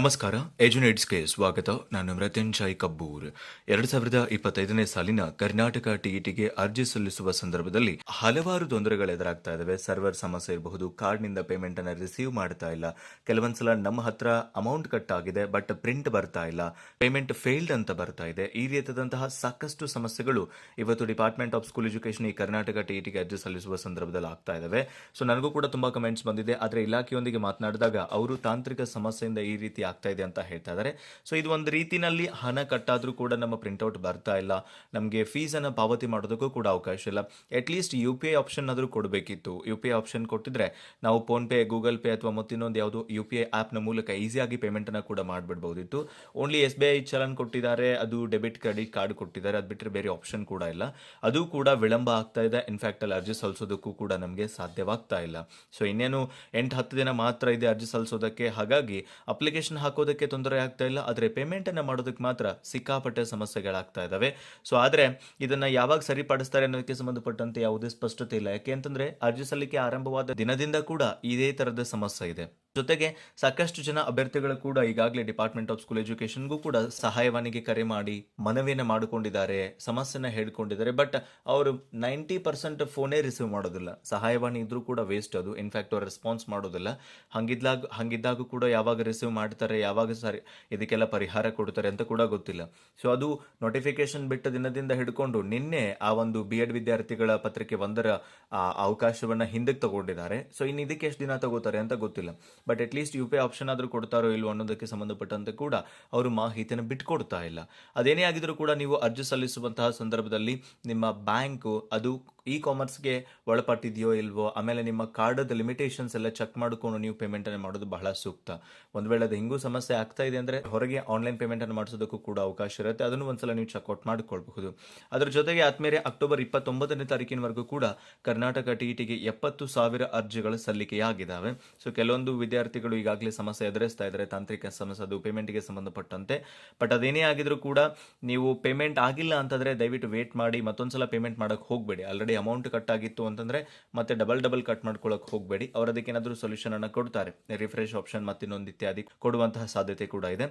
ನಮಸ್ಕಾರ ಎಜುನೇಟ್ಸ್ಗೆ ಸ್ವಾಗತ. ನಾನು ಮೃತ್ಯುಂಜಯ್ ಕಬ್ಬೂರ್. ಎರಡ್ ಸಾವಿರದ ಇಪ್ಪತ್ತೈದನೇ ಸಾಲಿನ ಕರ್ನಾಟಕ ಟಿಇಟಿಗೆ ಅರ್ಜಿ ಸಲ್ಲಿಸುವ ಸಂದರ್ಭದಲ್ಲಿ ಹಲವಾರು ತೊಂದರೆಗಳು ಎದುರಾಗ್ತಾ ಇದಾವೆ. ಸರ್ವರ್ ಸಮಸ್ಯೆ ಇರಬಹುದು, ಕಾರ್ಡ್ನಿಂದ ಪೇಮೆಂಟ್ ಅನ್ನು ರಿಸೀವ್ ಮಾಡ್ತಾ ಇಲ್ಲ. ಕೆಲವೊಂದ್ಸಲ ನಮ್ಮ ಹತ್ರ ಅಮೌಂಟ್ ಕಟ್ ಆಗಿದೆ ಬಟ್ ಪ್ರಿಂಟ್ ಬರ್ತಾ ಇಲ್ಲ. ಪೇಮೆಂಟ್ ಫೇಲ್ಡ್ ಅಂತ ಬರ್ತಾ ಇದೆ. ಈ ರೀತಿಯಾದಂತಹ ಸಾಕಷ್ಟು ಸಮಸ್ಯೆಗಳು ಇವತ್ತು ಡಿಪಾರ್ಟ್ಮೆಂಟ್ ಆಫ್ ಸ್ಕೂಲ್ ಎಜುಕೇಶನ್ ಈ ಕರ್ನಾಟಕ ಟಿಇಟಿಗೆ ಅರ್ಜಿ ಸಲ್ಲಿಸುವ ಸಂದರ್ಭದಲ್ಲಿ ಆಗ್ತಾ ಇದಾವೆ. ಸೊ ನನಗೂ ಕೂಡ ತುಂಬಾ ಕಮೆಂಟ್ಸ್ ಬಂದಿದೆ. ಆದರೆ ಇಲಾಖೆಯೊಂದಿಗೆ ಮಾತನಾಡಿದಾಗ ಅವರು ತಾಂತ್ರಿಕ ಸಮಸ್ಯೆಯಿಂದ ಈ ರೀತಿ ಆಗ್ತಾ ಇದೆ ಅಂತ ಹೇಳ್ತಾ ಇದ್ದಾರೆ ಸೊ ಇದು ಒಂದು ರೀತಿನಲ್ಲಿ ಹಣ ಕಟ್ಟಾದ್ರೂ ಕೂಡ ನಮ್ಮ ಪ್ರಿಂಟ್ಔಟ್ ಬರ್ತಾ ಇಲ್ಲ. ನಮಗೆ ಫೀಸ್ ಅನ್ನ ಪಾವತಿ ಮಾಡೋದಕ್ಕೂ ಕೂಡ ಅವಕಾಶ ಇಲ್ಲ. At least U P I option ಆದರೂ ಕೊಡಬೇಕಿತ್ತು. ಯು ಪಿ ಐ ಆಪ್ಷನ್ ಕೊಟ್ಟಿದ್ರೆ ನಾವು ಫೋನ್ ಪೇ ಗೂಗಲ್ ಪೇ ಅಥವಾ ಮತ್ತಿನ್ನೊಂದು ಯಾವುದು ಯು ಪಿ ಐ ಆ್ಯಪ್ನ ಮೂಲಕ ಈಸಿಯಾಗಿ ಪೇಮೆಂಟ್ ಅನ್ನ ಕೂಡ ಮಾಡಿಬಿಡ್ಬೋದಿತ್ತು. Only S B I challan ಕೊಟ್ಟಿದ್ದಾರೆ, ಅದು ಡೆಬಿಟ್ ಕ್ರೆಡಿಟ್ ಕಾರ್ಡ್ ಕೊಟ್ಟಿದ್ದಾರೆ. ಅದು ಬಿಟ್ಟರೆ ಬೇರೆ ಆಪ್ಷನ್ ಕೂಡ ಇಲ್ಲ. ಅದು ಕೂಡ ವಿಳಂಬ ಆಗ್ತಾ ಇದೆ. ಇನ್ಫ್ಯಾಕ್ಟ್ ಅಲ್ಲಿ ಅರ್ಜಿ ಸಲ್ಲಿಸೋದಕ್ಕೂ ಕೂಡ ನಮಗೆ ಸಾಧ್ಯವಾಗ್ತಾ ಇಲ್ಲ. ಸೊ ಇನ್ನೇನು ಎಂಟು ಹತ್ತು ದಿನ ಮಾತ್ರ ಇದೆ ಅರ್ಜಿ ಸಲ್ಲಿಸೋದಕ್ಕೆ ಹಾಗಾಗಿ ಅಪ್ಲಿಕೇಶನ್ ಹಾಕೋದಕ್ಕೆ ತೊಂದರೆ ಆಗ್ತಾ ಇಲ್ಲ, ಆದರೆ ಪೇಮೆಂಟನ್ನು ಮಾಡೋದಕ್ಕೆ ಮಾತ್ರ ಸಿಕ್ಕಾಪಟ್ಟೆ ಸಮಸ್ಯೆಗಳಾಗ್ತಾ ಇದ್ದಾವೆ ಸೊ ಆದರೆ ಇದನ್ನ ಯಾವಾಗ ಸರಿಪಡಿಸ್ತಾರೆ ಅನ್ನೋದಕ್ಕೆ ಸಂಬಂಧಪಟ್ಟಂತೆ ಯಾವುದೇ ಸ್ಪಷ್ಟತೆ ಇಲ್ಲ. ಯಾಕೆ ಅಂತಂದರೆ ಅರ್ಜಿ ಸಲ್ಲಿಕೆ ಆರಂಭವಾದ ದಿನದಿಂದ ಕೂಡ ಇದೇ ಥರದ ಸಮಸ್ಯೆ ಇದೆ. ಜೊತೆಗೆ ಸಾಕಷ್ಟು ಜನ ಅಭ್ಯರ್ಥಿಗಳು ಕೂಡ ಈಗಾಗಲೇ ಡಿಪಾರ್ಟ್ಮೆಂಟ್ ಆಫ್ ಸ್ಕೂಲ್ ಎಜುಕೇಶನ್ಗೂ ಕೂಡ ಸಹಾಯವಾಣಿಗೆ ಕರೆ ಮಾಡಿ ಮನವಿಯನ್ನು ಮಾಡಿಕೊಂಡಿದ್ದಾರೆ, ಸಮಸ್ಯೆನ ಹೇಳ್ಕೊಂಡಿದ್ದಾರೆ. ಬಟ್ ಅವರು ನೈಂಟಿ ಪರ್ಸೆಂಟ್ ಫೋನೇ ರಿಸೀವ್ ಮಾಡೋದಿಲ್ಲ. ಸಹಾಯವಾಣಿ ಇದ್ರೂ ಕೂಡ ವೇಸ್ಟ್ ಅದು. ಇನ್ಫ್ಯಾಕ್ಟ್ ಅವ್ರು ರೆಸ್ಪಾನ್ಸ್ ಮಾಡೋದಿಲ್ಲ. ಹಂಗಿದ್ದಾಗ ಹಂಗಿದ್ದಾಗೂ ಕೂಡ ಯಾವಾಗ ರಿಸೀವ್ ಮಾಡ್ತಾರೆ, ಯಾವಾಗ ಸರಿ ಇದಕ್ಕೆಲ್ಲ ಪರಿಹಾರ ಕೊಡ್ತಾರೆ ಅಂತ ಕೂಡ ಗೊತ್ತಿಲ್ಲ. ಸೊ ಅದು ನೋಟಿಫಿಕೇಶನ್ ಬಿಟ್ಟ ದಿನದಿಂದ ಹಿಡ್ಕೊಂಡು ನಿನ್ನೆ ಆ ಒಂದು ಬಿ ಎಡ್ ವಿದ್ಯಾರ್ಥಿಗಳ ಪತ್ರಿಕೆ ಒಂದರ ಅವಕಾಶವನ್ನು ಅವಕಾಶವನ್ನ ಹಿಂದಕ್ಕೆ ತಗೊಂಡಿದ್ದಾರೆ. ಸೊ ಇನ್ನು ಇದಕ್ಕೆ ಎಷ್ಟು ದಿನ ತಗೋತಾರೆ ಅಂತ ಗೊತ್ತಿಲ್ಲ. But at least U P option ಆದರೂ ಕೊಡ್ತಾರೋ ಇಲ್ವೋ ಅನ್ನೋದಕ್ಕೆ ಸಂಬಂಧಪಟ್ಟಂತೆ ಕೂಡ ಅವರು ಮಾಹಿತಿಯನ್ನು ಬಿಟ್ಕೊಡ್ತಾ ಇಲ್ಲ. ಅದೇನೇ ಆಗಿದ್ರೂ ಕೂಡ ನೀವು ಅರ್ಜಿ ಸಲ್ಲಿಸುವಂತಹ ಸಂದರ್ಭದಲ್ಲಿ ನಿಮ್ಮ ಬ್ಯಾಂಕು ಅದು ಇ ಕಾಮರ್ಸ್ಗೆ ಒಳಪಟ್ಟಿದೆಯೋ ಇಲ್ವೋ, ಆಮೇಲೆ ನಿಮ್ಮ ಕಾರ್ಡದ ಲಿಮಿಟೇಷನ್ಸ್ ಎಲ್ಲ ಚೆಕ್ ಮಾಡಿಕೊಂಡು ನೀವು ಪೇಮೆಂಟ್ ಅನ್ನು ಮಾಡೋದು ಬಹಳ ಸೂಕ್ತ. ಒಂದು ವೇಳೆ ಅದು ಹಿಂಗೂ ಸಮಸ್ಯೆ ಆಗ್ತಾ ಇದೆ ಅಂದ್ರೆ ಹೊರಗೆ ಆನ್ಲೈನ್ ಪೇಮೆಂಟ್ ಅನ್ನು ಮಾಡಿಸೋದಕ್ಕೂ ಕೂಡ ಅವಕಾಶ ಇರುತ್ತೆ. ಅದನ್ನು ಒಂದ್ಸಲ ನೀವು ಚೆಕ್ಔಟ್ ಮಾಡಿಕೊಳ್ಬಹುದು. ಅದರ ಜೊತೆಗೆ ಆದ್ಮೇಲೆ ಅಕ್ಟೋಬರ್ ಇಪ್ಪತ್ತೊಂಬತ್ತನೇ ತಾರೀಕಿನವರೆಗೂ ಕೂಡ ಕರ್ನಾಟಕ ಟಿಇಟಿಗೆ ಎಪ್ಪತ್ತು ಸಾವಿರ ಅರ್ಜಿಗಳು ಸಲ್ಲಿಕೆಯಾಗಿದ್ದಾವೆ ಸೊ, ಕೆಲವೊಂದು ವಿದ್ಯಾರ್ಥಿಗಳು ಈಗಾಗಲೇ ಸಮಸ್ಯೆ ಎದುರಿಸ್ತಾ ಇದ್ದಾರೆ. ತಾಂತ್ರಿಕ ಸಮಸ್ಯೆ, ಅದು ಪೇಮೆಂಟ್ಗೆ ಸಂಬಂಧಪಟ್ಟಂತೆ. ಬಟ್ ಅದೇನೇ ಆಗಿದ್ರೂ ಕೂಡ ನೀವು ಪೇಮೆಂಟ್ ಆಗಿಲ್ಲ ಅಂತಂದ್ರೆ ದಯವಿಟ್ಟು ವೇಟ್ ಮಾಡಿ, ಮತ್ತೊಂದ್ಸಲ ಪೇಮೆಂಟ್ ಮಾಡಕ್ ಹೋಗಬೇಡಿ. ಆಲ್ರೆಡಿ ಅಮೌಂಟ್ ಕಟ್ ಆಗಿತ್ತು ಅಂತಂದ್ರೆ ಮತ್ತೆ ಡಬಲ್ ಡಬಲ್ ಕಟ್ ಮಾಡ್ಕೊಳ್ಳೋಕೆ ಹೋಗಬೇಡಿ. ಅವರು ಸೊಲ್ಯೂಷನ್ ಅನ್ನು ಕೊಡ್ತಾರೆ. ರಿಫ್ರೆಶ್ ಆಪ್ಷನ್ ಮತ್ತಿನ್ನೊಂದು ಇತ್ಯಾದಿ ಕೊಡುವಂತಹ ಸಾಧ್ಯತೆ ಕೂಡ ಇದೆ.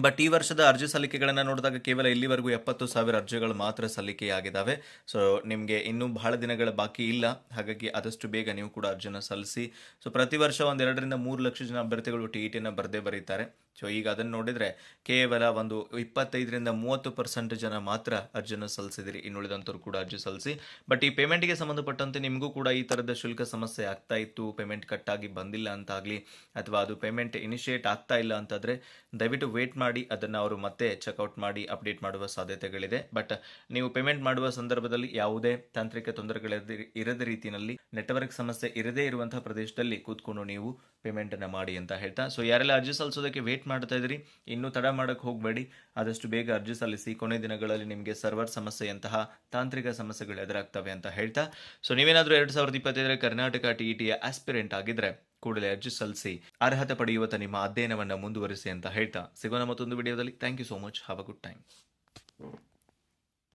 ಬಟ್ ಈ ವರ್ಷದ ಅರ್ಜಿ ಸಲ್ಲಿಕೆಗಳನ್ನ ನೋಡಿದಾಗ ಕೇವಲ ಇಲ್ಲಿವರೆಗೂ ಎಪ್ಪತ್ತು ಸಾವಿರ ಅರ್ಜಿಗಳು ಮಾತ್ರ ಸಲ್ಲಿಕೆಯಾಗಿದ್ದಾವೆ ಸೊ ನಿಮಗೆ ಇನ್ನೂ ಬಹಳ ದಿನಗಳ ಬಾಕಿ ಇಲ್ಲ. ಹಾಗಾಗಿ ಆದಷ್ಟು ಬೇಗ ನೀವು ಕೂಡ ಅರ್ಜಿನ ಸಲ್ಲಿಸಿ. ಸೊ ಪ್ರತಿ ವರ್ಷ ಒಂದೆರಡರಿಂದ ಮೂರು ಲಕ್ಷ ಜನ ಅಭ್ಯರ್ಥಿಗಳು ಟಿ ಟಿನ ಬರದೇ ಬರೀತಾರೆ. ಸೊ ಈಗ ಅದನ್ನು ನೋಡಿದರೆ ಕೇವಲ ಒಂದು ಇಪ್ಪತ್ತೈದರಿಂದ ಮೂವತ್ತು ಪರ್ಸೆಂಟ್ ಜನ ಮಾತ್ರ ಅರ್ಜಿಯನ್ನು ಸಲ್ಲಿಸಿದಿರಿ. ಇನ್ನುಳಿದಂಥವ್ರು ಕೂಡ ಅರ್ಜಿ ಸಲ್ಲಿಸಿ. ಬಟ್ ಈ ಪೇಮೆಂಟ್ಗೆ ಸಂಬಂಧಪಟ್ಟಂತೆ ನಿಮಗೂ ಕೂಡ ಈ ಥರದ ಶುಲ್ಕ ಸಮಸ್ಯೆ ಆಗ್ತಾ ಇತ್ತು. ಪೇಮೆಂಟ್ ಕಟ್ಟಾಗಿ ಬಂದಿಲ್ಲ ಅಂತಾಗಲಿ, ಅಥವಾ ಅದು ಪೇಮೆಂಟ್ ಇನಿಷಿಯೇಟ್ ಆಗ್ತಾ ಇಲ್ಲ ಅಂತಾದರೆ ದಯವಿಟ್ಟು ವೇಟ್ ಮಾಡಿ, ಅದನ್ನು ಅವರು ಮತ್ತೆ ಚೆಕ್ಔಟ್ ಮಾಡಿ ಅಪ್ಡೇಟ್ ಮಾಡುವ ಸಾಧ್ಯತೆಗಳಿದೆ. ಬಟ್ ನೀವು ಪೇಮೆಂಟ್ ಮಾಡುವ ಸಂದರ್ಭದಲ್ಲಿ ಯಾವುದೇ ತಾಂತ್ರಿಕ ತೊಂದರೆಗಳಿರದೆ, ಇರದ ರೀತಿಯಲ್ಲಿ ನೆಟ್ವರ್ಕ್ ಸಮಸ್ಯೆ ಇರದೇ ಇರುವಂತಹ ಪ್ರದೇಶದಲ್ಲಿ ಕೂತ್ಕೊಂಡು ನೀವು ಪೇಮೆಂಟನ್ನು ಮಾಡಿ ಅಂತ ಹೇಳ್ತಾ. ಸೊ ಯಾರೆಲ್ಲ ಅರ್ಜಿ ಸಲ್ಲಿಸೋದಕ್ಕೆ ವೇಟ್ ಮಾಡ್ತಾ ಇದ್ರಿ, ಇನ್ನೂ ತಡ ಮಾಡಕ್ಕೆ ಹೋಗಬೇಡಿ. ಆದಷ್ಟು ಬೇಗ ಅರ್ಜಿ ಸಲ್ಲಿಸಿ, ಕೊನೆ ದಿನಗಳಲ್ಲಿ ನಿಮಗೆ ಸರ್ವರ್ ಸಮಸ್ಯೆಯಂತಹ ತಾಂತ್ರಿಕ ಸಮಸ್ಯೆಗಳು ಎದುರಾಗ್ತವೆ ಅಂತ ಹೇಳ್ತಾ. ಸೊ ನೀವೇನಾದರೂ ಎರಡು ಸಾವಿರದ ಇಪ್ಪತ್ತೈದರ ಕರ್ನಾಟಕ ಟಿಇಟಿಯ ಆಸ್ಪಿರೆಂಟ್ ಆಗಿದ್ರೆ, ಕೂಡಲೇ ಅರ್ಜಿ ಸಲ್ಲಿಸಿ, ಅರ್ಹತೆ ಪಡೆಯುವತ್ತ ನಿಮ್ಮ ಅಧ್ಯಯನವನ್ನು ಮುಂದುವರಿಸಿ ಅಂತ ಹೇಳ್ತಾ. ಸಿಗೋಣ ಮತ್ತೊಂದು ವಿಡಿಯೋದಲ್ಲಿ. Thank you so much have a good time